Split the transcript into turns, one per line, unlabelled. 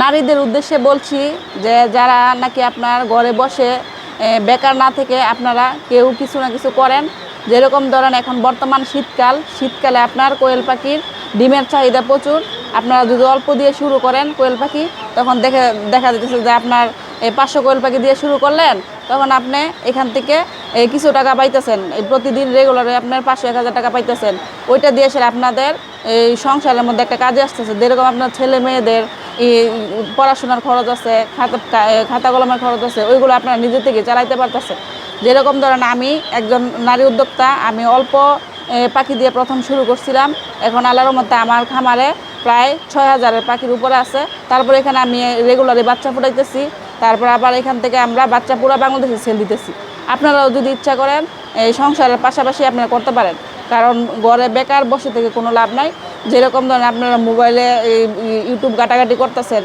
নারীদের উদ্দেশ্যে বলছি যে যারা নাকি আপনার ঘরে বসে বেকার না থেকে আপনারা কেউ কিছু না কিছু করেন। যেরকম ধরেন এখন বর্তমান শীতকাল, শীতকালে আপনার কোয়েল পাখির ডিমের চাহিদা প্রচুর। আপনারা যদি অল্প দিয়ে শুরু করেন কোয়েল পাখি, তখন দেখে, দেখা যাচ্ছে যে আপনার এই পাঁচশো কোয়েল পাখি দিয়ে শুরু করলেন, তখন আপনি এখান থেকে কিছু টাকা পাইতেছেন প্রতিদিন রেগুলারে আপনার পাঁচশো, এক হাজার টাকা পাইতেছেন। ওইটা দিয়ে সেটা আপনাদের এই সংসারের মধ্যে একটা কাজে আসতেছে। যেরকম আপনার ছেলে মেয়েদের পড়াশোনার খরচ আছে, খাতা খাতা কলমের খরচ আছে, ওইগুলো আপনারা নিজে থেকে চালাইতে পারতেছে যেরকম ধরেন আমি একজন নারী উদ্যোক্তা, আমি অল্প পাখি দিয়ে প্রথম শুরু করছিলাম। এখন আল্লাহর মধ্যে আমার খামারে প্রায় ছয় হাজারের পাখির উপরে আছে। তারপরে এখানে আমি রেগুলারই বাচ্চা ফুটাইতেছি। তারপর আবার এখান থেকে আমরা বাচ্চা পুরো বাংলাদেশে সেল দিতেছি। আপনারাও যদি ইচ্ছা করেন, এই সংসারের পাশাপাশি আপনারা করতে পারেন। কারণ ঘরে বেকার বসে থেকে কোনো লাভ নাই। যেরকম ধরেন আপনারা মোবাইলে ইউটিউব ঘাটাঘাটি করতেছেন।